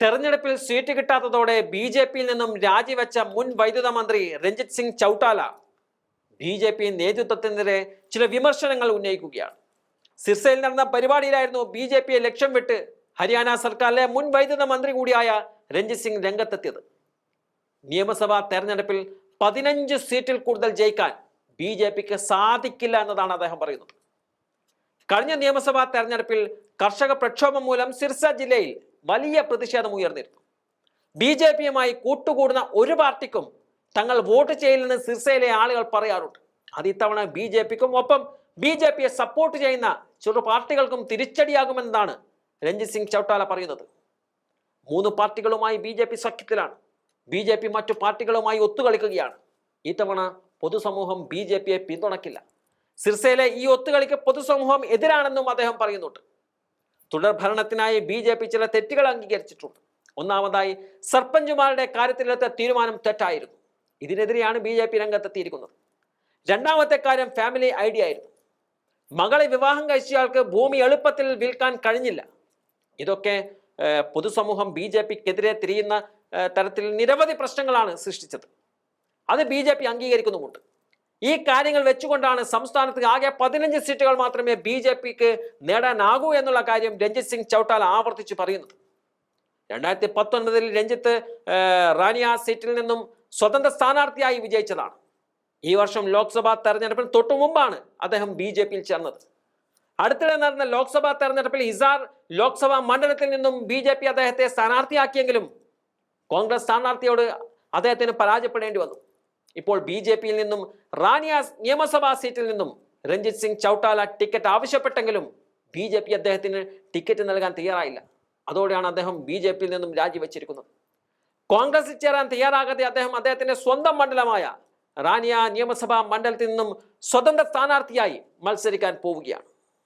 തെരഞ്ഞെടുപ്പിൽ seat കിട്ടാത്തതോടെ B J പിയിൽ നിന്നും രാജിവെച്ച മുൻ വൈദ്യുത മന്ത്രി Ranjit Singh Chautala. B J P നേതൃത്വത്തിനെതിരെ ചില വിമർശനങ്ങൾ ഉന്നയിക്കുകയാണ്. സിർസയിൽ നടന്ന പരിപാടിയിലായിരുന്നു ബി ജെ പിയെ ലക്ഷ്യം വിട്ട് ഹരിയാന സർക്കാരിലെ മുൻ വൈദ്യുത മന്ത്രി കൂടിയായ രഞ്ജിത് സിംഗ് രംഗത്തെത്തിയത്. നിയമസഭാ തെരഞ്ഞെടുപ്പിൽ പതിനഞ്ച് സീറ്റിൽ കൂടുതൽ ജയിക്കാൻ ബി ജെ പിക്ക് സാധിക്കില്ല എന്നതാണ് അദ്ദേഹം പറയുന്നത്. കഴിഞ്ഞ നിയമസഭാ തെരഞ്ഞെടുപ്പിൽ കർഷക പ്രക്ഷോഭം മൂലം സിർസ ജില്ലയിൽ വലിയ പ്രതിഷേധം ഉയർന്നിരുന്നു. ബി ജെ പിയുമായി കൂട്ടുകൂടുന്ന ഒരു പാർട്ടിക്കും തങ്ങൾ വോട്ട് ചെയ്യില്ലെന്ന് സിർസയിലെ ആളുകൾ പറയാറുണ്ട്. അത് ഇത്തവണ ബി ജെ പിക്കും ഒപ്പം ബി ജെ പിയെ സപ്പോർട്ട് ചെയ്യുന്ന ചെറു പാർട്ടികൾക്കും തിരിച്ചടിയാകുമെന്നാണ് രഞ്ജിത് സിംഗ് ചൌട്ടാല പറയുന്നത്. മൂന്ന് പാർട്ടികളുമായി ബി ജെ പി സഖ്യത്തിലാണ്. ബി ജെ പി മറ്റു പാർട്ടികളുമായി ഒത്തുകളിക്കുകയാണ്. ഇത്തവണ പൊതുസമൂഹം ബി ജെ പിയെ പിന്തുണക്കില്ല. സിർസയിലെ ഈ ഒത്തുകളിക്ക് പൊതുസമൂഹം എതിരാണെന്നും അദ്ദേഹം പറയുന്നുണ്ട്. തുടർ ഭരണത്തിനായി ബി ജെ പി ചില തെറ്റുകൾ അംഗീകരിച്ചിട്ടുണ്ട്. ഒന്നാമതായി സർപ്പഞ്ചുമാരുടെ കാര്യത്തിലെത്ത തീരുമാനം തെറ്റായിരുന്നു. ഇതിനെതിരെയാണ് ബി ജെ പി രംഗത്തെത്തിയിരിക്കുന്നത്. രണ്ടാമത്തെ കാര്യം ഫാമിലി ഐഡിയ ആയിരുന്നു. മകളെ വിവാഹം കഴിച്ചയാൾക്ക് ഭൂമി എളുപ്പത്തിൽ വിൽക്കാൻ കഴിഞ്ഞില്ല. ഇതൊക്കെ പൊതുസമൂഹം ബി ജെ പിക്കെതിരെ തിരിയുന്ന തരത്തിൽ നിരവധി പ്രശ്നങ്ങളാണ് സൃഷ്ടിച്ചത്. അത് ബി ജെ പി അംഗീകരിക്കുന്നുമുണ്ട്. ഈ കാര്യങ്ങൾ വെച്ചുകൊണ്ടാണ് സംസ്ഥാനത്ത് ആകെ പതിനഞ്ച് സീറ്റുകൾ മാത്രമേ ബി ജെ പിക്ക് നേടാനാകൂ എന്നുള്ള കാര്യം രഞ്ജിത് സിംഗ് ചൌട്ടാല ആവർത്തിച്ച് പറയുന്നത് രണ്ടായിരത്തി പത്തൊൻപതിൽ രഞ്ജിത്ത് റാനിയ സീറ്റിൽ നിന്നും സ്വതന്ത്ര സ്ഥാനാർത്ഥിയായി വിജയിച്ചതാണ്. ഈ വർഷം ലോക്സഭാ തെരഞ്ഞെടുപ്പിൽ തൊട്ടു മുമ്പാണ് അദ്ദേഹം ബി ജെ പിയിൽ ചേർന്നത്. അടുത്തിടെ നടന്ന ലോക്സഭാ തെരഞ്ഞെടുപ്പിൽ ഹിസാർ ലോക്സഭാ മണ്ഡലത്തിൽ നിന്നും ബി ജെ പി അദ്ദേഹത്തെ സ്ഥാനാർത്ഥിയാക്കിയെങ്കിലും കോൺഗ്രസ് സ്ഥാനാർത്ഥിയോട് അദ്ദേഹത്തിന് പരാജയപ്പെടേണ്ടി വന്നു. ഇപ്പോൾ ബി ജെ പിയിൽ നിന്നും റാനിയ നിയമസഭാ സീറ്റിൽ നിന്നും രഞ്ജിത് സിംഗ് ചൌട്ടാല ടിക്കറ്റ് ആവശ്യപ്പെട്ടെങ്കിലും ബി ജെ പി അദ്ദേഹത്തിന് ടിക്കറ്റ് നൽകാൻ തയ്യാറായില്ല. അതോടെയാണ് അദ്ദേഹം ബി ജെ പിയിൽ നിന്നും രാജിവെച്ചിരിക്കുന്നത്. കോൺഗ്രസിൽ ചേരാൻ തയ്യാറാകാതെ അദ്ദേഹം അദ്ദേഹത്തിന്റെ സ്വന്തം മണ്ഡലമായ റാനിയ നിയമസഭാ മണ്ഡലത്തിൽ നിന്നും സ്വതന്ത്ര സ്ഥാനാർത്ഥിയായി മത്സരിക്കാൻ പോവുകയാണ്.